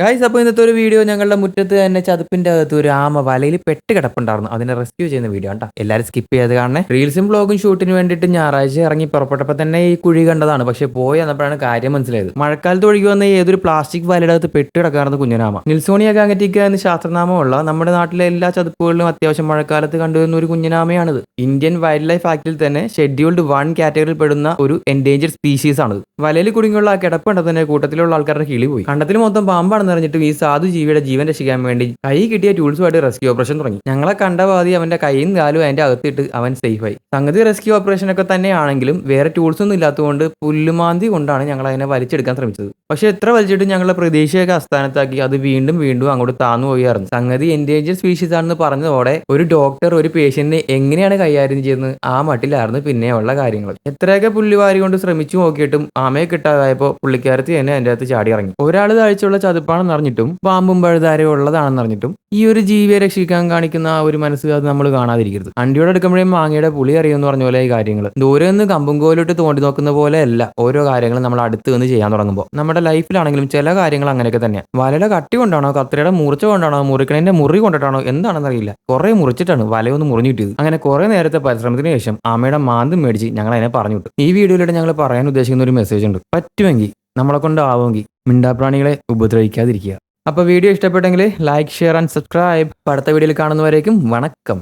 Guys അപ്പോൾ ഇന്നത്തെ ഒരു വീഡിയോ ഞങ്ങളുടെ മുറ്റത്ത് തന്നെ ചതുപ്പിന്റെ അകത്ത് ഒരു ആമ വലയിൽ പെട്ട് കിടപ്പുണ്ടായിരുന്നു. അതിനെ റെസ്ക്യൂ ചെയ്യുന്ന വീഡിയോ കേട്ടോ എല്ലാവരും സ്കിപ്പ് ചെയ്ത് കാണണേ. റീൽസും ബ്ലോഗും ഷൂട്ടിന് വേണ്ടിയിട്ട് ഞായറാഴ്ച ഇറങ്ങി പുറപ്പെട്ടപ്പോൾ തന്നെ ഈ കുഴി കണ്ടതാണ്. പക്ഷെ പോയി വന്നപ്പോഴാണ് കാര്യം മനസ്സിലായത്. മഴക്കാലത്ത് ഒഴുകി വന്ന ഏതൊരു പ്ലാസ്റ്റിക് വലയുടെ അകത്ത് പെട്ട് കിടക്കാറുണ്ട് കുഞ്ഞനാമ. നിൽസോണിയ ഗാങ്കറ്റിക്ക എന്ന ശാസ്ത്രനാമമുള്ള നമ്മുടെ നാട്ടിലെ എല്ലാ ചതുപ്പുകളിലും അത്യാവശ്യം മഴക്കാലത്ത് കണ്ടുവരുന്ന ഒരു കുഞ്ഞനാമയാണിത്. ഇന്ത്യൻ വൈൽഡ് ലൈഫ് ആക്ടിൽ തന്നെ ഷെഡ്യൂൾഡ് വൺ കാറ്റഗറിയിൽ പെടുന്ന ഒരു എൻഡേഞ്ചർ സ്പീഷീസ് ആണ് വലയിൽ കുടുങ്ങിയുള്ള ആ കിടപ്പുണ്ടതിന്റെ കൂട്ടത്തിലുള്ള ആൾക്കാരുടെ കിളി പോയി. കണ്ടത്തിൽ മൊത്തം പാമ്പാണെന്ന് അറിഞ്ഞിട്ടും ഈ സാധു ജീവിയുടെ ജീവൻ രക്ഷിക്കാൻ വേണ്ടി കൈ കിട്ടിയ ടൂൾസുമായിട്ട് റെസ്ക്യൂ ഓപ്പറേഷൻ തുടങ്ങി. ഞങ്ങളെ കണ്ട പാതി അവന്റെ കൈയും കാലും അതിന്റെ അകത്തിട്ട് അവൻ ആയി സംഗതി റെസ്ക്യൂ ഓപ്പറേഷൻ ഒക്കെ തന്നെയാണെങ്കിലും വേറെ ടൂൾസ് ഒന്നും ഇല്ലാത്തതുകൊണ്ട് പുല്ലുമാന്തി കൊണ്ടാണ് ഞങ്ങൾ അതിനെ വലിച്ചെടുക്കാൻ ശ്രമിച്ചത്. പക്ഷെ എത്ര വലിച്ചിട്ട് ഞങ്ങളെ പ്രതീക്ഷയൊക്കെ അസ്ഥാനത്താക്കി അത് വീണ്ടും വീണ്ടും അങ്ങോട്ട് താന്നു പോയായിരുന്നു സംഗതി എൻഡേഞ്ചർ സ്പീഷീസ് ആണെന്ന് പറഞ്ഞതോടെ ഒരു ഡോക്ടർ ഒരു പേഷ്യന്റിനെ എങ്ങനെയാണ് കൈകാര്യം ചെയ്യുന്നത് ആ മട്ടിലായിരുന്നു പിന്നെയുള്ള കാര്യങ്ങൾ. എത്രയൊക്കെ പുല്ലുവാരി കൊണ്ട് ശ്രമിച്ചു നോക്കിയിട്ടും ആമയെ കിട്ടാതായപ്പോൾ പുള്ളിക്കാരത്തി തന്നെ അതിന്റെ അകത്ത് ചാടി ഇറങ്ങി. ഒരാൾ താഴ്ചയുള്ള ചതുപ്പാണെന്ന് അറിഞ്ഞിട്ടും പാമ്പും പഴുതാരയും ഉള്ളതാണെന്ന് അറിഞ്ഞിട്ടും ഈ ഒരു ജീവിയെ രക്ഷിക്കാൻ കാണിക്കുന്ന ആ ഒരു മനസ്സ് അത് നമ്മൾ കാണാതിരിക്കരുത്. അണ്ടിയോടെ എടുക്കുമ്പോഴേ മാങ്ങയുടെ പുളി അറിയുമെന്ന് പറഞ്ഞ പോലെ ഈ കാര്യങ്ങൾ ദൂരെ നിന്ന് കമ്പും കോലിട്ട് തോണ്ടി നോക്കുന്ന പോലെ അല്ല ഓരോ കാര്യങ്ങളും നമ്മൾ അടുത്ത് നിന്ന് ചെയ്യാൻ തുടങ്ങുമ്പോൾ നമ്മുടെ ലൈഫിലാണെങ്കിലും ചില കാര്യങ്ങൾ അങ്ങനെയൊക്കെ തന്നെയാണ് വലയുടെ കട്ടി കൊണ്ടാണോ കത്തിരയുടെ മുറിച്ച കൊണ്ടാണോ മുറിക്കണേന്റെ മുറി കൊണ്ടിട്ടാണോ എന്താണെന്ന് അറിയില്ല കുറെ മുറിച്ചിട്ടാണ് വലയൊന്ന് മുറിഞ്ഞു കിട്ടിയത്. അങ്ങനെ കുറെ നേരത്തെ പരിശ്രമത്തിന് ശേഷം അമ്മയുടെ മാന്തും മേടിച്ച് ഞങ്ങൾ അതിനെ പറഞ്ഞു വിട്ടു. ഈ വീഡിയോയിലൂടെ ഞങ്ങൾ പറയാൻ ഉദ്ദേശിക്കുന്ന ഒരു മെസ്സേജ് ഉണ്ട്. പറ്റുമെങ്കിൽ നമ്മളെ കൊണ്ട് ആവുമെങ്കിൽ മിണ്ടാപ്രാണികളെ ഉപദ്രവിക്കാതിരിക്കുക. അപ്പോൾ വീഡിയോ ഇഷ്ടപ്പെട്ടെങ്കിൽ ലൈക്ക് ഷെയർ ആൻഡ് സബ്സ്ക്രൈബ് അടുത്ത വീഡിയോയിൽ കാണുന്നവരേക്കും വണക്കം.